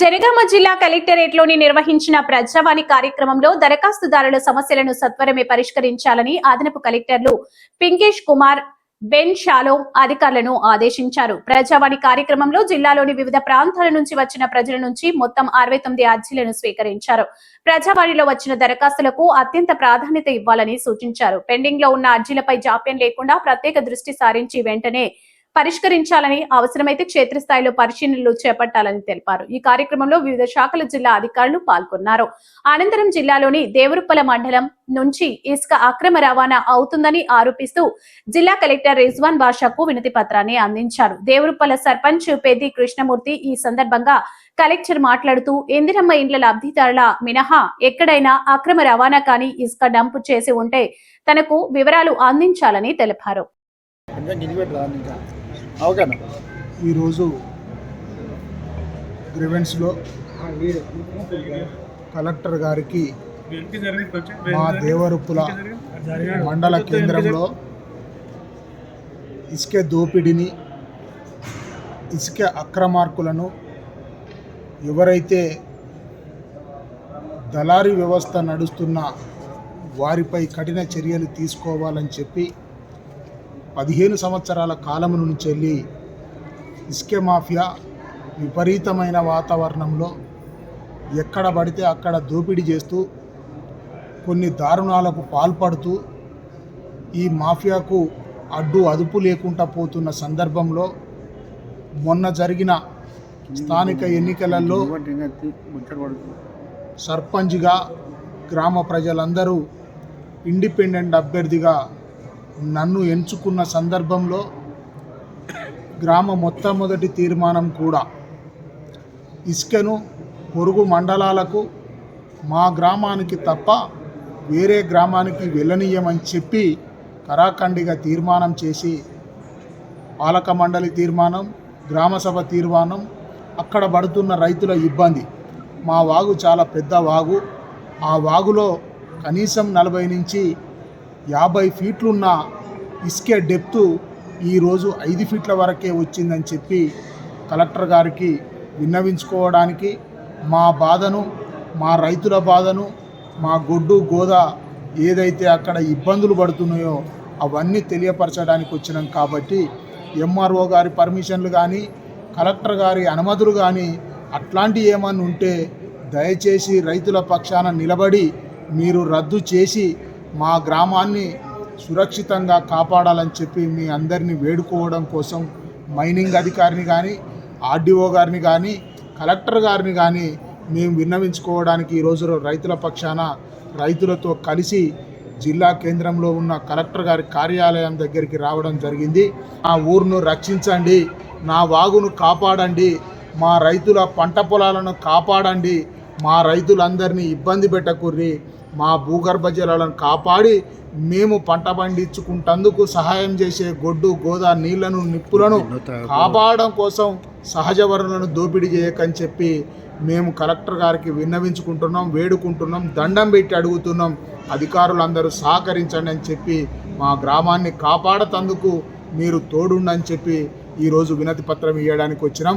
జనగామ జిల్లా కలెక్టరేట్లోని నిర్వహించిన ప్రజావాణి కార్యక్రమంలో దరఖాస్తుదారుల సమస్యలను సత్వరమే పరిష్కరించాలని అదనపు కలెక్టర్లు పింకేష్ కుమార్ బెన్ షాలో అధికారులను ఆదేశించారు. ప్రజావాణి కార్యక్రమంలో జిల్లాలోని వివిధ ప్రాంతాల నుంచి వచ్చిన ప్రజల నుంచి మొత్తం అరవై తొమ్మిది అర్జీలను స్వీకరించారు. ప్రజావాణిలో వచ్చిన దరఖాస్తులకు అత్యంత ప్రాధాన్యత ఇవ్వాలని సూచించారు. పెండింగ్లో ఉన్న అర్జీలపై జాప్యం లేకుండా ప్రత్యేక దృష్టి సారించి వెంటనే పరిష్కరించాలని అవసరమైతే క్షేత్రస్థాయిలో పరిశీలనలు చేపట్టాలని తెలిపారు. ఈ కార్యక్రమంలో వివిధ శాఖల జిల్లా అధికారులు పాల్గొన్నారు. అనంతరం జిల్లాలోని దేవరుప్పల మండలం నుంచి ఇసుక అక్రమ రవాణా అవుతుందని ఆరోపిస్తూ జిల్లా కలెక్టర్ రిజ్వాన్ బాషాకు వినతి పత్రాన్ని అందించారు. దేవరుప్పల సర్పంచ్ పెద్ది కృష్ణమూర్తి ఈ సందర్భంగా కలెక్టర్ మాట్లాడుతూ ఇందిరమ్మ ఇండ్ల లబ్ధిదారుల మినహా ఎక్కడైనా అక్రమ రవాణా కానీ ఇసుక డంపు చేసి ఉంటే తనకు వివరాలు అందించాలని తెలిపారు. ఓకేనా ఈరోజు గ్రివెన్స్లో కలెక్టర్ గారికి మా దేవరుప్పుల మండల కేంద్రంలో ఇసుక దోపిడీని ఇసుక అక్రమార్కులను ఎవరైతే దళారీ వ్యవస్థ నడుస్తున్న వారిపై కఠిన చర్యలు తీసుకోవాలని చెప్పి పదిహేను సంవత్సరాల కాలం నుంచి వెళ్ళి ఇస్కే మాఫియా విపరీతమైన వాతావరణంలో ఎక్కడ పడితే అక్కడ దోపిడీ చేస్తూ కొన్ని దారుణాలకు పాల్పడుతూ ఈ మాఫియాకు అడ్డు అదుపు లేకుండా పోతున్న సందర్భంలో మొన్న జరిగిన స్థానిక ఎన్నికలలో సర్పంచ్గా గ్రామ ప్రజలందరూ ఇండిపెండెంట్ అభ్యర్థిగా నన్ను ఎంచుకున్న సందర్భంలో గ్రామ మొట్టమొదటి తీర్మానం కూడా ఇసుకను పొరుగు మండలాలకు మా గ్రామానికి తప్ప వేరే గ్రామానికి వెళ్ళనీయమని చెప్పి కరాఖండిగా తీర్మానం చేసి పాలక మండలి తీర్మానం గ్రామసభ తీర్మానం అక్కడ పడుతున్న రైతుల ఇబ్బంది. మా వాగు చాలా పెద్ద వాగు. ఆ వాగులో కనీసం నలభై నుంచి యాభై ఫీట్లున్న ఇసుకే డెప్త్ ఈరోజు ఐదు ఫీట్ల వరకే వచ్చిందని చెప్పి కలెక్టర్ గారికి విన్నవించుకోవడానికి మా బాధను మా రైతుల బాధను మా గొడ్డు గోద ఏదైతే అక్కడ ఇబ్బందులు పడుతున్నాయో అవన్నీ తెలియపరచడానికి వచ్చినాం కాబట్టి ఎంఆర్ఓ గారి పర్మిషన్లు కానీ కలెక్టర్ గారి అనుమతులు కానీ అట్లాంటి ఏమన్నా ఉంటే దయచేసి రైతుల పక్షాన నిలబడి మీరు రద్దు చేసి మా గ్రామాన్ని సురక్షితంగా కాపాడాలని చెప్పి మీ అందరినీ వేడుకోవడం కోసం మైనింగ్ అధికారిని కానీ ఆర్డీఓ గారిని కానీ కలెక్టర్ గారిని కానీ మేము విన్నవించుకోవడానికి ఈరోజు రైతుల పక్షాన రైతులతో కలిసి జిల్లా కేంద్రంలో ఉన్న కలెక్టర్ గారి కార్యాలయం దగ్గరికి రావడం జరిగింది. ఆ ఊరును రక్షించండి నా వాగును కాపాడండి మా రైతుల పంట పొలాలను కాపాడండి మా రైతులందరినీ ఇబ్బంది పెట్టకుర్రి మా భూగర్భ జలాలను కాపాడి మేము పంట పండించుకుంటందుకు సహాయం చేసే గొడ్డు గోదా నీళ్ళను నిప్పులను కాపాడడం కోసం సహజ వనరులను దోపిడీ చేయకని చెప్పి మేము కలెక్టర్ గారికి విన్నవించుకుంటున్నాం వేడుకుంటున్నాం దండం పెట్టి అడుగుతున్నాం. అధికారులందరూ సహకరించండి అని చెప్పి మా గ్రామాన్ని కాపాడతందుకు మీరు తోడుండని చెప్పి ఈరోజు వినతి పత్రం ఇవ్వడానికి వచ్చినాం.